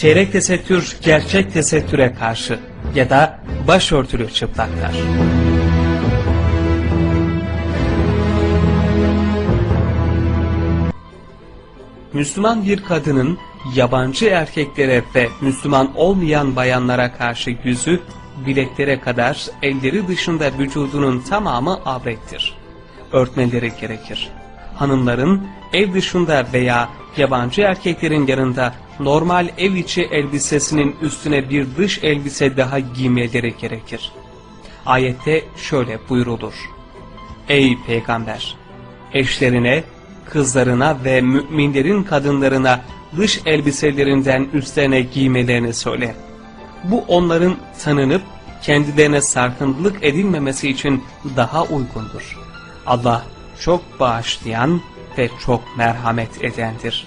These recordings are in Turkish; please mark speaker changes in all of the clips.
Speaker 1: Çeyrek tesettür gerçek tesettüre karşı ya da başörtülü çıplaklar. Müslüman bir kadının yabancı erkeklere ve Müslüman olmayan bayanlara karşı yüzü bileklere kadar elleri dışında vücudunun tamamı avrettir. Örtmeleri gerekir. Hanımların ev dışında veya yabancı erkeklerin yanında normal ev içi elbisesinin üstüne bir dış elbise daha giymeleri gerekir. Ayette şöyle buyrulur. Ey peygamber! Eşlerine, kızlarına ve müminlerin kadınlarına dış elbiselerinden üstlerine giymelerini söyle. Bu onların tanınıp kendilerine sarkıntılık edilmemesi için daha uygundur. Allah çok bağışlayan ve çok merhamet edendir.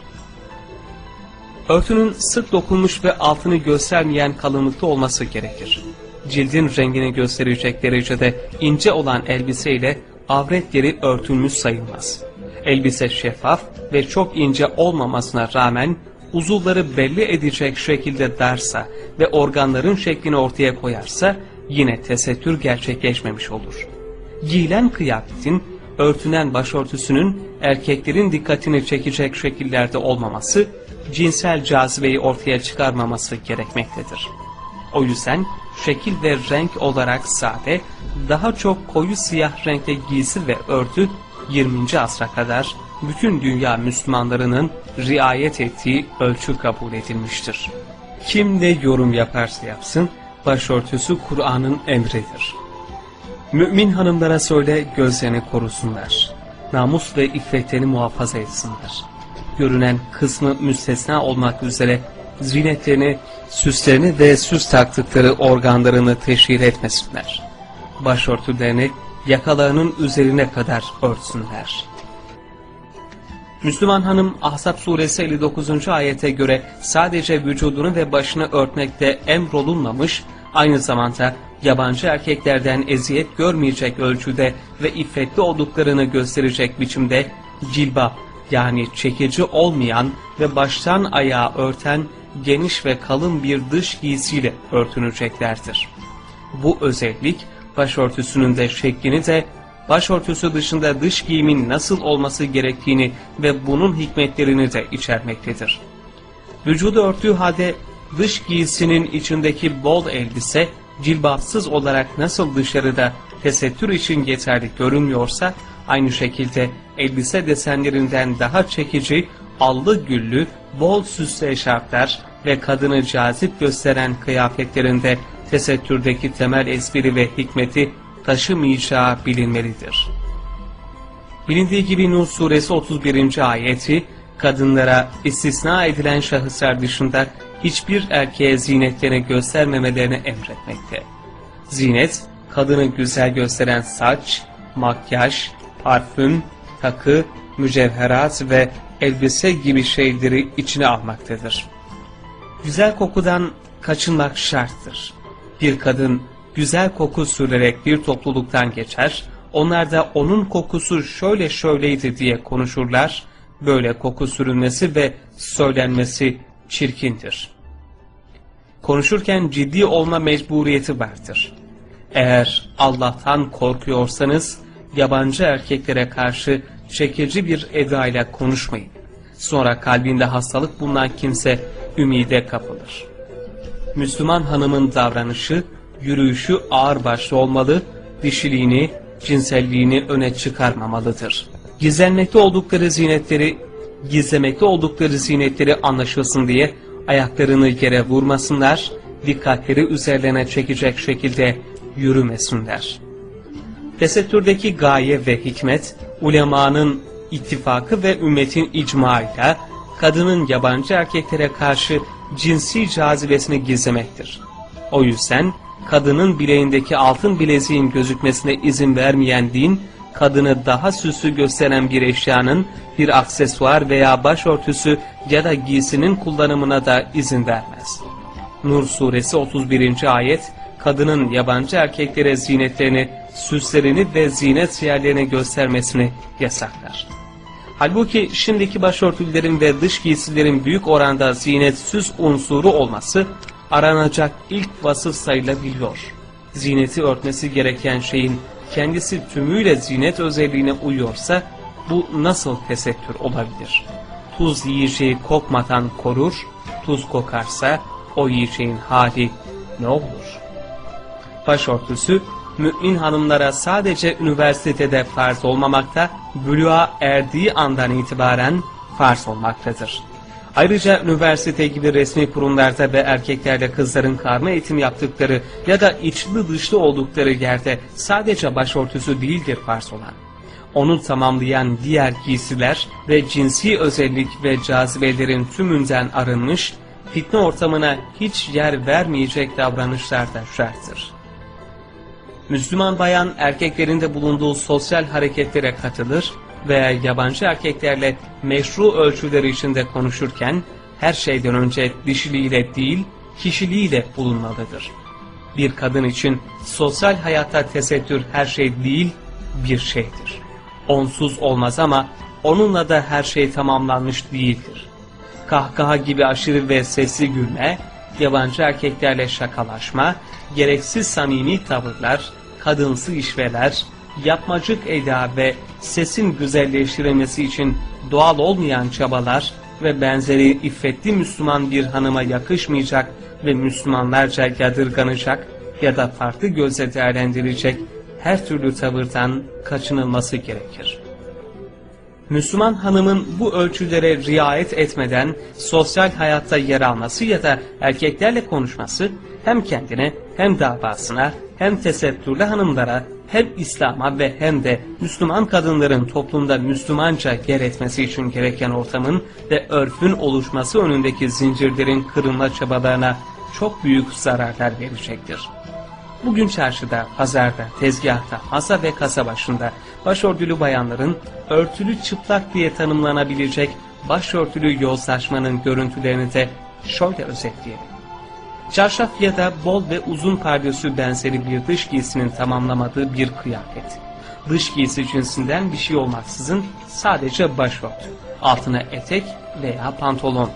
Speaker 1: Örtünün sık dokunmuş ve altını göstermeyen kalınlıkta olması gerekir. Cildin rengini gösterecek derecede ince olan elbise ile avret yeri örtülmüş sayılmaz. Elbise şeffaf ve çok ince olmamasına rağmen uzuvları belli edecek şekilde darsa ve organların şeklini ortaya koyarsa yine tesettür gerçekleşmemiş olur. Giyilen kıyafetin örtünen başörtüsünün erkeklerin dikkatini çekecek şekillerde olmaması, cinsel cazibeyi ortaya çıkarmaması gerekmektedir. O yüzden şekil ve renk olarak sade, daha çok koyu siyah renkte giysi ve örtü 20. asra kadar bütün dünya Müslümanlarının riayet ettiği ölçü kabul edilmiştir. Kim ne yorum yaparsa yapsın, başörtüsü Kur'an'ın emridir. Mümin hanımlara söyle gözlerini korusunlar. Namus ve iffetlerini muhafaza etsinler. Görünen kısmı müstesna olmak üzere zinetlerini, süslerini ve süs taktıkları organlarını teşhir etmesinler. Başörtülerini yakalarının üzerine kadar örtsünler. Müslüman hanım Ahzab suresi 59. ayete göre sadece vücudunu ve başını örtmekte emrolunmamış, aynı zamanda yabancı erkeklerden eziyet görmeyecek ölçüde ve iffetli olduklarını gösterecek biçimde cilbap yani çekici olmayan ve baştan ayağa örten geniş ve kalın bir dış giysiyle örtüneceklerdir. Bu özellik başörtüsünün de şeklini de başörtüsü dışında dış giyimin nasıl olması gerektiğini ve bunun hikmetlerini de içermektedir. Vücudu örttüğü halde dış giysinin içindeki bol elbise cilbapsız olarak nasıl dışarıda tesettür için yeterli görünmüyorsa aynı şekilde elbise desenlerinden daha çekici, allı güllü, bol süslü eşarplar ve kadını cazip gösteren kıyafetlerinde tesettürdeki temel espri ve hikmeti taşımayacağı bilinmelidir. Bilindiği gibi Nur suresi 31. ayeti kadınlara istisna edilen şahıslar dışında hiçbir erkeğe zinetlerini göstermemelerini emretmekte. Zinet, kadını güzel gösteren saç, makyaj, parfüm, takı, mücevherat ve elbise gibi şeyleri içine almaktadır. Güzel kokudan kaçınmak şarttır. Bir kadın güzel koku sürerek bir topluluktan geçer, onlar da onun kokusu şöyle şöyleydi diye konuşurlar, böyle koku sürülmesi ve söylenmesi çirkindir. Konuşurken ciddi olma mecburiyeti vardır. Eğer Allah'tan korkuyorsanız, yabancı erkeklere karşı çekici bir eda ile konuşmayın. Sonra kalbinde hastalık bulunan kimse ümide kapılır. Müslüman hanımın davranışı, yürüyüşü ağırbaşlı olmalı, dişiliğini, cinselliğini öne çıkarmamalıdır. Gizlenmekte oldukları zinetleri, gizlemekte oldukları zinetleri anlaşılsın diye ayaklarını yere vurmasınlar, dikkatleri üzerlerine çekecek şekilde yürümesinler. Tesettürdeki gaye ve hikmet, ulemanın ittifakı ve ümmetin icmaıyla kadının yabancı erkeklere karşı cinsi cazibesini gizlemektir. O yüzden kadının bileğindeki altın bileziğin gözükmesine izin vermeyen din, kadını daha süslü gösteren bir eşyanın, bir aksesuar veya başörtüsü ya da giysinin kullanımına da izin vermez. Nur suresi 31. ayet, kadının yabancı erkeklere zinetlerini, süslerini ve zinet yerlerini göstermesini yasaklar. Halbuki şimdiki başörtülerin ve dış giysilerin büyük oranda zinetsiz unsuru olması aranacak ilk vasıf sayılabiliyor. Zineti örtmesi gereken şeyin kendisi tümüyle zinet özelliğine uyuyorsa bu nasıl tesettür olabilir? Tuz yiyeceği kokmadan korur, tuz kokarsa o yiyeceğin hali ne olur? Başörtüsü mümin hanımlara sadece üniversitede farz olmamakta, bülüğa erdiği andan itibaren farz olmaktadır. Ayrıca üniversite gibi resmi kurumlarda ve erkeklerle kızların karma eğitim yaptıkları ya da içli dışlı oldukları yerde sadece başörtüsü değildir farz olan. Onu tamamlayan diğer giysiler ve cinsi özellik ve cazibelerin tümünden arınmış, fitne ortamına hiç yer vermeyecek davranışlar da şarttır. Müslüman bayan erkeklerin de bulunduğu sosyal hareketlere katılır veya yabancı erkeklerle meşru ölçüleri içinde konuşurken her şeyden önce dişiliğiyle değil kişiliğiyle bulunmalıdır. Bir kadın için sosyal hayatta tesettür her şey değil bir şeydir. Onsuz olmaz ama onunla da her şey tamamlanmış değildir. Kahkaha gibi aşırı ve sesli gülme, yabancı erkeklerle şakalaşma, gereksiz samimi tavırlar, kadınsı işveler, yapmacık eda ve sesin güzelleştirilmesi için doğal olmayan çabalar ve benzeri iffetli Müslüman bir hanıma yakışmayacak ve Müslümanlarca yadırganacak ya da farklı gözle değerlendirecek her türlü tavırdan kaçınılması gerekir. Müslüman hanımın bu ölçülere riayet etmeden sosyal hayatta yer alması ya da erkeklerle konuşması hem kendine hem davasına hem tesettürlü hanımlara hem İslam'a ve hem de Müslüman kadınların toplumda Müslümanca yer etmesi için gereken ortamın ve örfün oluşması önündeki zincirlerin kırılma çabalarına çok büyük zararlar verecektir. Bugün çarşıda, pazarda, tezgahta, masa ve kasa başında başörtülü bayanların örtülü çıplak diye tanımlanabilecek başörtülü yozlaşmanın görüntülerini de şöyle özetleyelim. Çarşaf ya da bol ve uzun pardesü benzeri bir dış giysinin tamamlamadığı bir kıyafet. Dış giysi cinsinden bir şey olmaksızın sadece başörtü, altına etek veya pantolon,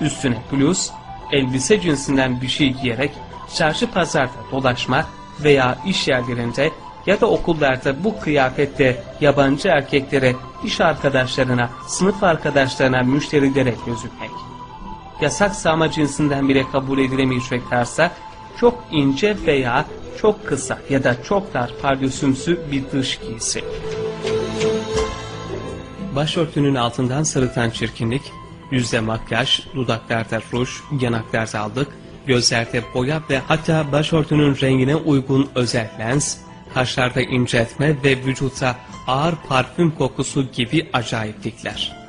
Speaker 1: üstüne bluz, elbise cinsinden bir şey giyerek çarşı pazarda dolaşma veya iş yerlerinde ya da okullarda bu kıyafette yabancı erkeklere, iş arkadaşlarına, sınıf arkadaşlarına, müşterilere gözükmek. Yasak sağma cinsinden bile kabul edilemeyecek tarzda çok ince veya çok kısa ya da çok dar pardösümsü bir dış giysi. Başörtünün altından sırıtan çirkinlik, yüzde makyaj, dudaklarda ruj, yanaklarda aldık, gözlerde boya ve hatta başörtünün rengine uygun özel lens, kaşlarda inceltme ve vücuta ağır parfüm kokusu gibi acayiplikler.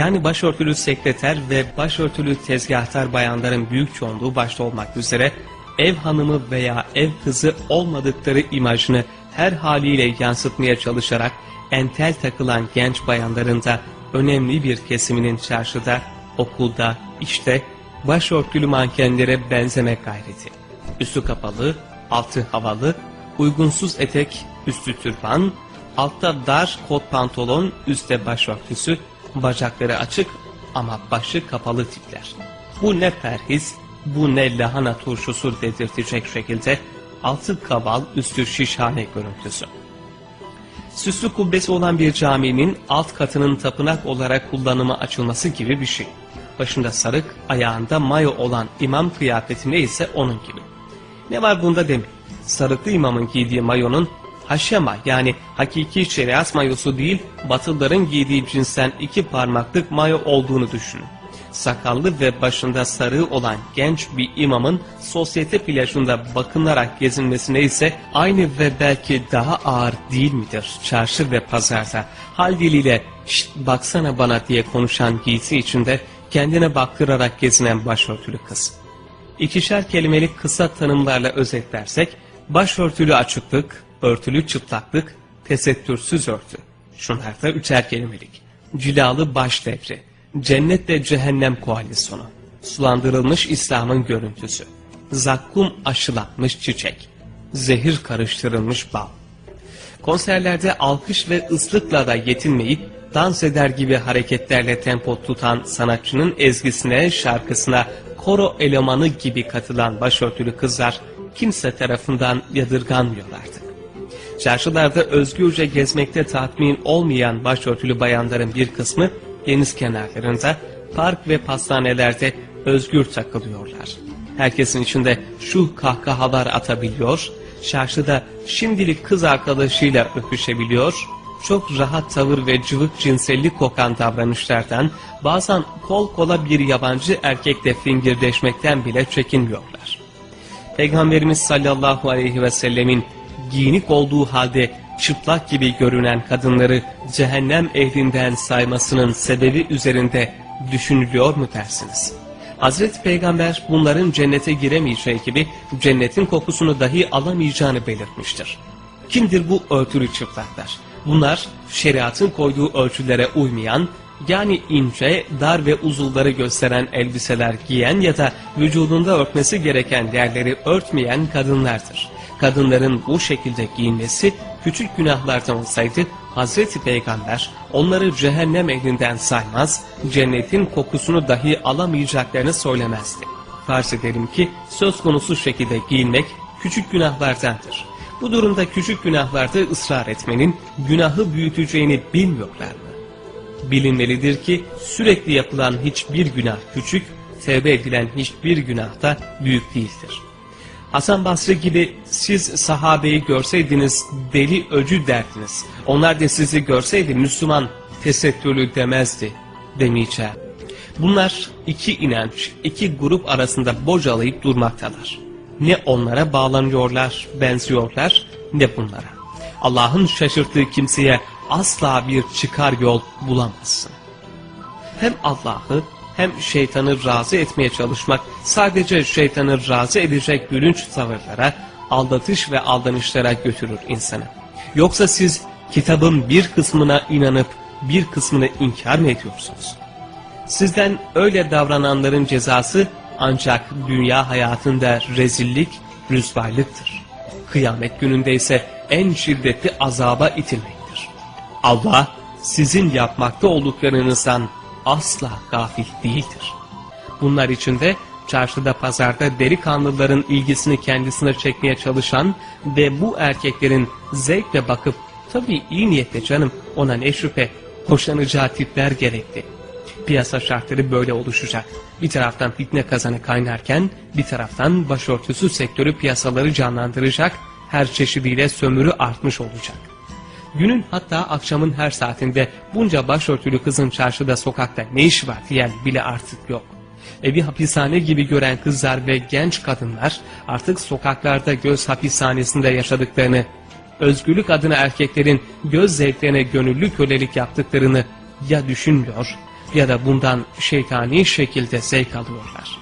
Speaker 1: Yani başörtülü sekreter ve başörtülü tezgahtar bayanların büyük çoğunluğu başta olmak üzere ev hanımı veya ev kızı olmadıkları imajını her haliyle yansıtmaya çalışarak entel takılan genç bayanların da önemli bir kesiminin çarşıda, okulda, işte başörtülü mankenlere benzeme gayreti. Üstü kapalı, altı havalı, uygunsuz etek, üstü türban, altta dar kot pantolon, üstte başörtüsü, bacakları açık ama başı kapalı tipler. Bu ne perhiz, bu ne lahana turşusu dedirtecek şekilde altı kaval üstü şişhane görüntüsü. Süslü kubbesi olan bir caminin alt katının tapınak olarak kullanıma açılması gibi bir şey. Başında sarık, ayağında mayo olan imam kıyafetinde ise onun gibi. Ne var bunda demeyin. Sarıklı imamın giydiği mayonun haşema yani hakiki şeriat mayosu değil batılıların giydiği cinsten iki parmaklık mayo olduğunu düşünün. Sakallı ve başında sarığı olan genç bir imamın sosyete plajında bakınarak gezinmesine ise aynı ve belki daha ağır değil midir çarşı ve pazarda hal diliyle şşt baksana bana diye konuşan giysi içinde kendine baktırarak gezinen başörtülü kız. İkişer kelimelik kısa tanımlarla özetlersek başörtülü açıklık, örtülü çıplaklık, tesettürsüz örtü. Şunlar da üçer kelimelik. Cilalı baş devri, cennetle cehennem koalisyonu, sulandırılmış İslam'ın görüntüsü, zakkum aşılanmış çiçek, zehir karıştırılmış bal. Konserlerde alkış ve ıslıkla da yetinmeyip dans eder gibi hareketlerle tempo tutan sanatçının ezgisine, şarkısına koro elemanı gibi katılan başörtülü kızlar kimse tarafından yadırganmıyor artık. Çarşılarda özgürce gezmekte tatmin olmayan başörtülü bayanların bir kısmı deniz kenarlarında, park ve pastanelerde özgür takılıyorlar. Herkesin içinde şu kahkahalar atabiliyor, çarşıda şimdilik kız arkadaşıyla öpüşebiliyor, çok rahat tavır ve cıvık cinsellik kokan davranışlardan bazen kol kola bir yabancı erkekle fingirdeşmekten bile çekinmiyorlar. Peygamberimiz sallallahu aleyhi ve sellemin giyinik olduğu halde çıplak gibi görünen kadınları cehennem ehlinden saymasının sebebi üzerinde düşünülüyor mu dersiniz? Hazreti Peygamber bunların cennete giremeyeceği gibi cennetin kokusunu dahi alamayacağını belirtmiştir. Kimdir bu örtülü çıplaklar? Bunlar şeriatın koyduğu ölçülere uymayan, yani ince, dar ve uzuvları gösteren elbiseler giyen ya da vücudunda örtmesi gereken yerleri örtmeyen kadınlardır. Kadınların bu şekilde giyinmesi küçük günahlardan olsaydı Hazreti Peygamber onları cehennem ehlinden saymaz, cennetin kokusunu dahi alamayacaklarını söylemezdi. Farz edelim ki söz konusu şekilde giyinmek küçük günahlardandır. Bu durumda küçük günahlarda ısrar etmenin günahı büyüteceğini bilmiyorlar mı? Bilinmelidir ki sürekli yapılan hiçbir günah küçük, tevbe edilen hiçbir günah da büyük değildir. Hasan Basri gibi siz sahabeyi görseydiniz deli öcü derdiniz. Onlar da sizi görseydi Müslüman tesettürlü demezdi demeyeceğim. Bunlar iki inanç, iki grup arasında bocalayıp durmaktalar. Ne onlara bağlanıyorlar, benziyorlar ne bunlara. Allah'ın şaşırttığı kimseye asla bir çıkar yol bulamazsın. Hem Allah'ı hem şeytanı razı etmeye çalışmak sadece şeytanı razı edecek gülünç tavırlara, aldatış ve aldanışlara götürür insanı. Yoksa siz kitabın bir kısmına inanıp bir kısmını inkar mı ediyorsunuz? Sizden öyle davrananların cezası ancak dünya hayatında rezillik, rüsvaylıktır. Kıyamet gününde ise en şiddetli azaba itilmektir. Allah sizin yapmakta olduklarınızdan asla gafil değildir. Bunlar içinde çarşıda pazarda delikanlıların ilgisini kendisine çekmeye çalışan ve bu erkeklerin zevkle bakıp tabii iyi niyetle canım ona ne şüphe hoşlanacağı tipler gerekli. Piyasa şartları böyle oluşacak. Bir taraftan fitne kazanı kaynarken bir taraftan başörtüsü sektörü piyasaları canlandıracak, her çeşidiyle sömürü artmış olacak. Günün hatta akşamın her saatinde bunca başörtülü kızın çarşıda sokakta ne işi var diyen bile artık yok. Evi hapishane gibi gören kızlar ve genç kadınlar artık sokaklarda göz hapishanesinde yaşadıklarını, özgürlük adına erkeklerin göz zevklerine gönüllü kölelik yaptıklarını ya düşünmüyor ya da bundan şeytani şekilde zevk alıyorlar.